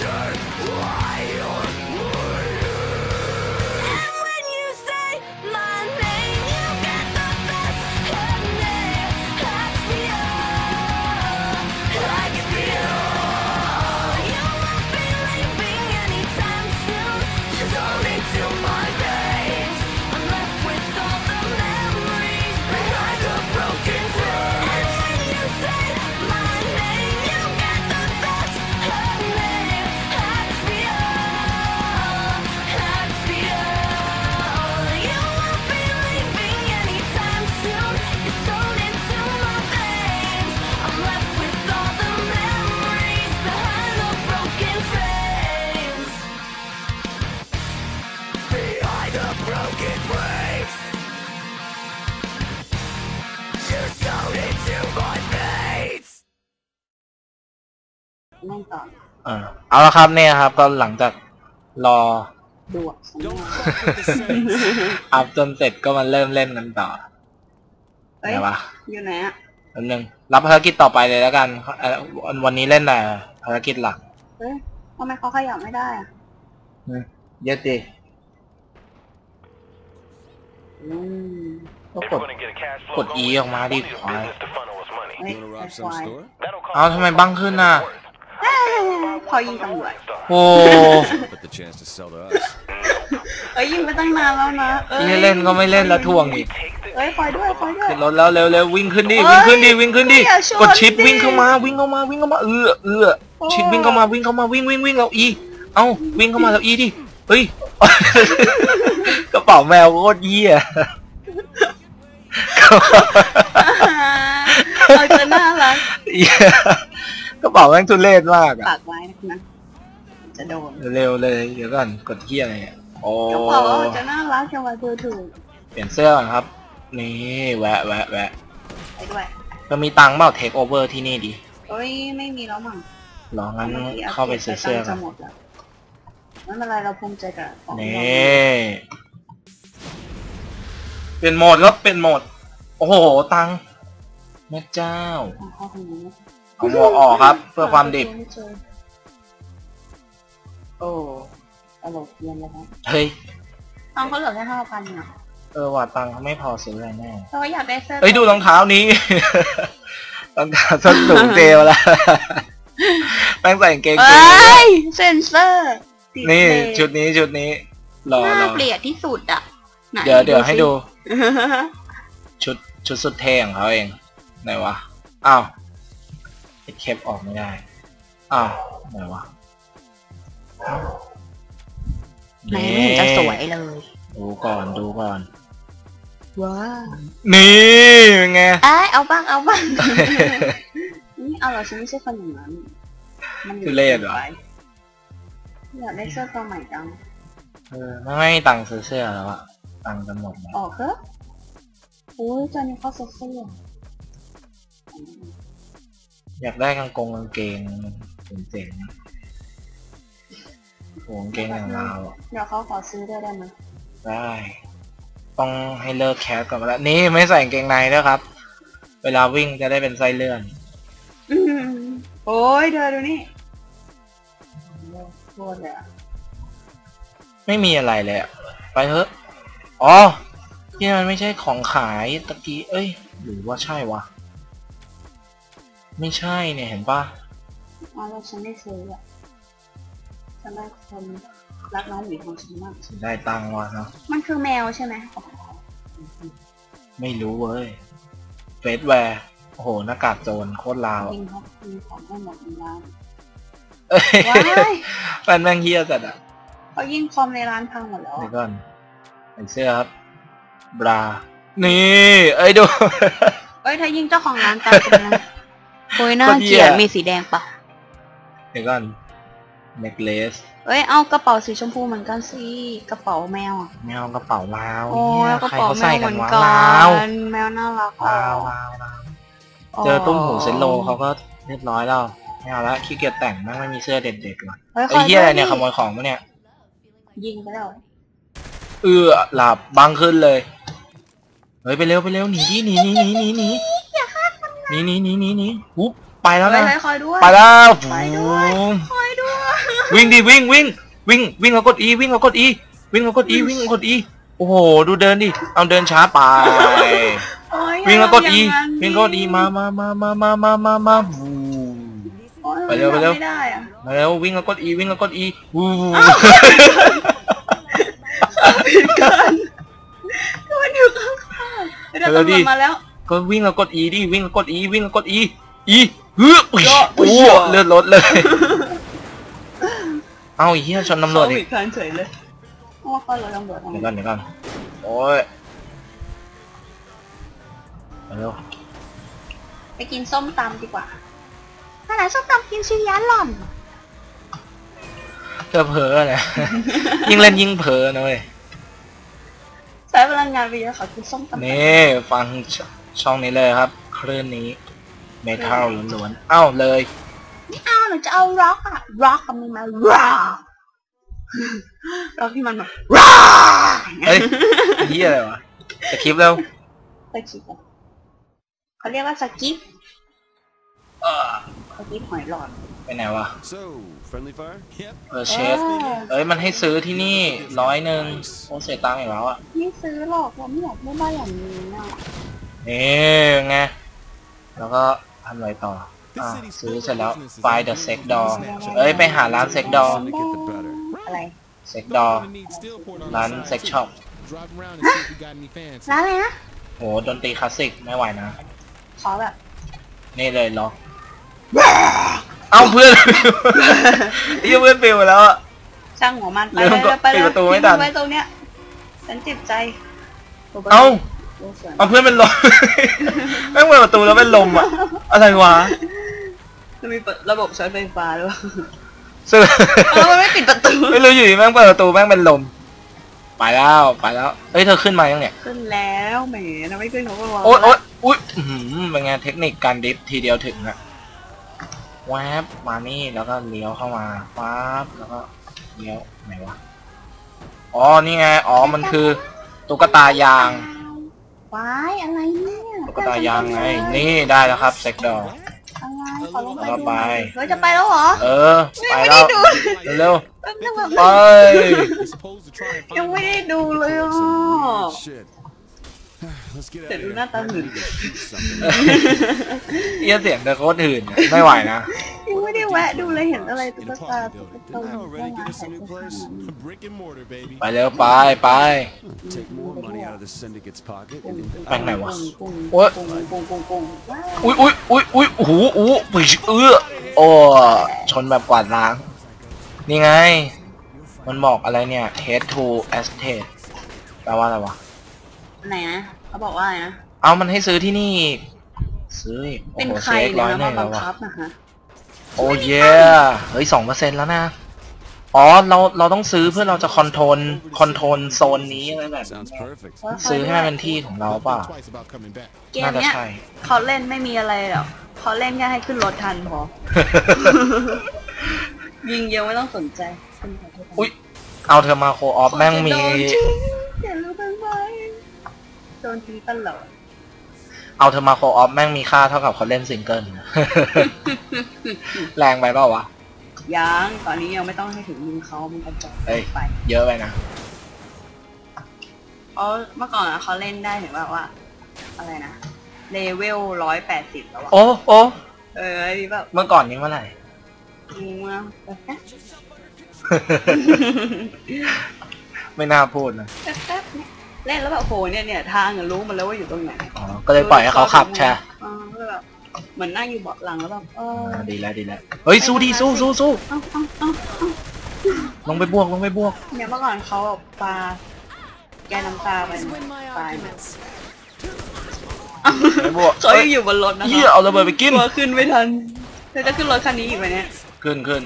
Future! นั่นเอาละครับเนี่ยครับ ก็หลังจากรอ ดวกฉันมาอัจนเสร็จก็มาเริ่มเล่นกันต่อไหนวะอยู่ไหนอะแป๊บนึงรับภารกิจต่อไปเลยแล้วกันวันนี้เล่นแต่ภารกิจหลักเอ้ยทำไมเขาขยับไม่ได้อะเยอะดิอืม ก็กดกด E ออกมาดิควายเฮ้ย You wanna ไอ้ rob ค some วาย store? เอาทำไมบังขึ้นน่ะพอยิงตำรวจโอ้ But the chance to sell to us. เอ้ยยิงไปตั้งนานแล้วนะอ้ยที่เล่นก็ไม่เล่นแล้วทวงอีกเอ้ยคอยด้วยคอยด้วยขึ้นรถแล้วเร็วเร็ววิ่งขึ้นดิเอ้วิ่งยขึ้นดิวิ่งขึ้นดิอย่าชนกดชิปดิวิ่งเข้ามาวิ่งเข้ามาวิ่งเข้ามาเออเออโอ้ชิปวิ่งเข้ามาวิ่งเข้ามาวิ่งวิ่งวิ่งแล้วอี เอ้าวิ่งเข้ามาแล้วอีดิเฮ้ยกระเป๋าแมวโคตรเยี่ย เราจะน่ารักเหี้ยกระเป๋าแม่งทุเรศมากอะปากไว้นะจะโดนเร็วเลยเดี๋ยวก่อนกดเที่ยอะไรเนี่ยโอ้กระเป๋าจะน่ารักจังหวะเธอถูกเปลี่ยนเสื้อก่อนครับ นี่แวะแวะแวะไปด้วยจะมีตังค์เปล่าเทคโอเวอร์ที่นี่ดีเอ้ยไม่มีแล้วมั้งลองงั้นมื่กี้เข้าไปซื้อเสื้อตักังนค์จะหมดแล้วไม่เป็นไรเราภูมิใจกับของนี่เปลี่ยนโหมดครับเปลี่ยนโหมด โอ้โห ตังค์แม่เจ้าของเข้าคนนี้เอาหมวกออกครับ เพื่อความดิบไม่เจอโอ้ตลกเย็นเลยครับเฮ้ยตังค์เขาเหลือแค่ห้าพันเนี่ยเออว่าตังค์เขาไม่พอซื้ออะไรแน่เราอยากได้เสื้อเอ้ยดูรองเท้านี้ รองเท้าส้นสูงเจลแล้วแม่งใส่กางเกงเอเจล้ยเซนเซอร์ติดนี่เลยชุดนี้ชุดนี้รอรน่าอเกลียดที่สุดอะไหนเดี๋ยวเดี๋ยวให้ดูสิชุด ชุดสุดเท่ของเขาเองไหนวะอ้าวเคปออกไม่ได้อ้าวไหนวะไหนไม่เห็นจะสวยเลย ดูก่อนดูก่อน ว้าวนี่เป็นไงเอ้ยเอาบ้างเอาบ้างนี่เอาเหรอฉันไม่ใช่คนอย่างนั้นมันอยู่ทุเรศเหรอไปอยากได้เสื้อตัวใหม่จังเออไม่มีตังค์ซื้อเสื้อแล้วอะตังค์จะหมดแล้วออกเถอะ โอ้ยจอนนี้เขาเสื้อเสื้ออยากได้กางกงกางเกงเจ๋งๆโอ้กางเกงอย่างเราอะเดี๋ยวเขาขอซื้อด้วยได้ไหมได้ ต้องให้เลิกแคสก่อนมาแล้วนี่ไม่ใส่กางเกงในด้วยครับ เวลาวิ่งจะได้เป็นไส้เลื่อน อืมโอ้ยเธอดูนี่โคตรเลยอะไม่มีอะไรเลยอะไปเถอะอ๋อ ที่มันไม่ใช่ของขายตะกี้เอ้ย หรือว่าใช่วะ ไม่ใช่เนี่ยเห็นปะอ๋อแล้วฉันได้ซื้ออะฉันได้คนรักน้องหมีของฉันมาก ได้ตังค์วะเนาะมันคือแมวใช่ไหมอ๋อไม่รู้เว้ยเฟสแวร์โอ้โหหน้ากากโจรโคตรลาวยิงเขายิงของให้หมดในร้านเอ้ยว้ายแฟนแม่งเฮียจัดอะเขายิงคอมในร้านพังหมดแล้วเดี๋ยอะวก่อนใส่เสื้อครับ บรา นี่ เอ้ยดู เอ้ยถ้ายิงเจ้าของร้านตายไปนะโอ้ยน่าโคตรเหี้เกลียยดมีสีแดงปะเดี๋ยวก่อนเน c เลสเอ้ยเอากระเป๋าสีชมพูเหมือนกันสิกระเป๋าแมวอะแมวกระเป๋าลาวโอ้เนี่ยยกระใครเป๋าเขาแมใส่วเหกัมืนอนวะกัลาวนแมวน่ารักอะลาวลาวลาวเจอตุ้มหูเซนโลเขาก็เรียบร้อยแล้วไม่เอาละขี้เกียจแต่งแม่งไม่มีเสื้อเด็ดๆหรอกเฮ้ยไอ้เหี้ยอะไรเนี่ยคขโมยของปะเนี่ย ยิงไปแล้ว เออหลับบังขึ้นเลย เฮ้ยไปเร็วไปเร็วหนีดิหนีหนีหนีหนีหนีหนีหนีหนีหนีหนีปุ๊บไปแล้วเฮ้ยนะเฮ้ยคอยด้วยไปแล้วไปด้วยฟูมคอยด้วยวิ่งดิวิ่งวิ่งวิ่งวิ่งแล้วกดอีวิ่งแล้วกดอีวิ่งแล้วกดอีวิ่งแล้วกดอีโอ้โหดูเดินดิเอาเดินช้าไปโอ้ยวิ่งแล้วกดอีย่าทำย่านั้นวิ่งแล้วกดอีมามามามามามามามาวูโอ้ยไปเร็วไปเร็วไม่ได้อะมาแล้ววิ่งแล้วกดอีวิ่งแล้วกดอีวู ผิดกันมันอยู่ข้างๆเดี๋ยวตำรวจมาแล้ว ก็วิ่งแล้วกดอีดิวิ่งแล้วกดอีวิ่งแล้วกดอีอีเฮ้ยอุ๊ยก็อุ๊โอ้ยเลือดรถเลย เอาไอ้เหี้ยชนตำรวจเขาอีผิกดกันเฉยเลยเพราะว่าเขาเลยตำรวจเดี๋ยวก่อนเดี๋ยวก่อนโอ้ยมาเร็วไปกินส้มตำดีกว่าถ้าไหนส้มตำกินชิยาหล่อนเธอเผลอเนี่ยยิ่งเล่นยิ่งเผลอนะเว้ย ใช้พลังงานไปเยอะขอกินส้มตำนี่ฟังชช่องนี้เลยครับ คลื่นนี้เมทัลล้วนๆเอ้าเลยไม่เอาหนูจะเอาร็อกอะร็อกคำนึงมาร็อกร็อกที่มันแบบร็อกเฮ้ยเฮียอะไรวะจะคลิปเร็วสกิปอะเขาเรียกว่าสกิปสกิปหอยหลอด ไปไหนวะ So, friendly fire? Yep. เออเชฟเอ้ยมันให้ซื้อที่นี่ร้อยหนึ่งโอ้เสียตังค์อีกแล้วอะไม่ซื้อหรอกเราไม่อยากได้บ้านอย่างนี้อะนี่ไงแล้วก็ทำอะไรต่ออะซื้อเสร็จแล้ว find the sex doll เอ้ยไปหาร้าน sex doll The get the better. อะไร sex doll ร้าน sex shop Drive around and see if we got any fans. ร้านอะไรนะโหดนตรีคลาสสิกไม่ไหวนะ ขอแบบ นี่เลยล็อก เอ้าเพื่อนเฮียเพื่อนปิวไปแล้วอะช่างหัวมันไปเริ่มเลยก็ไปเลยปิดประตูไม่ทัน ทิ้งไว้ตรงเนี้ยฉันเจ็บใจเอ้าโอ้สวยเอาเพื่อนเป็นลม แม่งเปิดประตูแล้วเป็นลมอะอะไรวะจะมีเปิดระบบใช้ไฟฟ้าหรือเปล่าซึ่งเออมันไม่ปิดประตู ไม่รู้อยู่ดีแม่งเปิดประตูแม่งเป็นลม ไปแล้วไปแล้ว เอ้ยเธอขึ้นมายังเนี่ย ขึ้นแล้วแหมทำไมขึ้นเขาก็วางโอ๊ยโอ๊ยอุ๊ยอื้อหือเป็นไงเทคนิคการดิฟทีเดียวถึงอะ แวบมานี่แล้วก็เลี้ยวเข้ามาปั๊บแล้วก็เลี้ยวไหนวะอ๋อนี่ไงอ๋อมันคือตุ๊กตายางว้ายอะไรเนี่ยตุ๊กตายางไงนี่ได้แล้วครับเซ็กดออะไรขอลงไปแล้วดูไปเฮ้ยจะไปแล้วเหรอเออไปไม่แล้ได้วดูเร็วแป๊บนึงแบบๆไป You're supposed to try and find ยังไม่ได้ดูเลยอะ แต่ of ดู here. หน้าตาหื่น Something. เอียเสียงเธอโคตรหื่นอะไม่ไหวนะยังไม่ได้แวะดูเลยเห็นอะไรตุ๊ in ก a ตา apartment ตุ๊ก building. ตา Didn't I already get us a new place? Brick and mortar, baby. ไปเร็วไปไป Take more money out of the syndicate's pocket. กุ้ง and- แปลงไหนวะกุ้งโอ๊ยกุ้งกุ้งกุ้งกุ้งว้าวอุ้ยอุ้ยอุ้ยอุ้ยโอ้โหโอ้โหปึ๊ชเอื้อโอ้ชนแบบกวาดล้าง นี่ไง มันบอกอะไรเนี่ย head to estate แปลว่าอะไรวะ ไหนนะ เขาบอกว่าอะไรนะ เอามันให้ซื้อที่นี่ ซื้ออีกโอ้เป็นโหใครเช็คเนี่ร้อยยหนึ่มางบัแล้วงวะคับนะคะโอ้เย่เฮ้ยสองเปอร์เซ็นต์แล้วนะ อ๋อเราเราต้องซื้อเพื่อเราจะคอนโทรลคอนโทรลโซนนี้อะไรแบบนี้ Sounds perfect. ซื้อให้มันเป็นที่ของเราเปล่า Twice about coming back. เกมน่าจะเนี้ยใช่ เขาเล่นไม่มีอะไรหรอกเขาเล่นแค่ให้ขึ้นรถทันพอ ยิงเยอะไม่ต้องสนใจขึ้นรถทันอุ๊ยเอาเธอมาโคออฟแม่งมีโดนทิ้งอย่ารู้บ้างไหม โดนทิ้งตลอด เอาเธอมาโคออฟแม่งมีค่าเท่ากับเขาเล่นซิงเกิล แรงไปเปล่าวะ ยังตอนนี้ยังไม่ต้องให้ถึงยิงเขามันกระจอกเฮ้ย ไปเยอะไปนะ เพราะเมื่อก่อนอะเขาเล่นได้ถึงแบบว่า อะไรนะเลเวลร้อยแปดสิบแล้วอะโอ้โอ้เออไอ้นี่แบบเมื่อก่อนนี้เมื่อไหร่ยิงมาแป๊บแป๊บไม่น่าพูดนะ แป๊บแป๊บเนี่ย เล่นแล้วแบบโหเนี่ยเนี่ยทางอะรู้หมันแล้วว่าอยู่ตรงไหนอ๋อก็เลยปล่อยให้เขาขับใช่อ๋อก็แบบเหมือนนั่งอยู่เบาะหลังแล้วแบบเอออ่าดีแล้วดีแล้วเฮ้ยสู้ดีสู้สู้สู้เอ้าเอ้าเอ้าเอ้าลงไปบวกลงไปบวก เนี่ยเมื่อก่อนเขาแบบปลาแกน้ำตาไป win my ตาย arguments. ไปบวก เขายังอยู่บนรถนะคะเฮียเอาระเบิดไปกิน กลัวขึ้นไม่ทันเธอจะขึ้นรถคันนี้อีกไหมเนี่ย ขึ้นขึ้น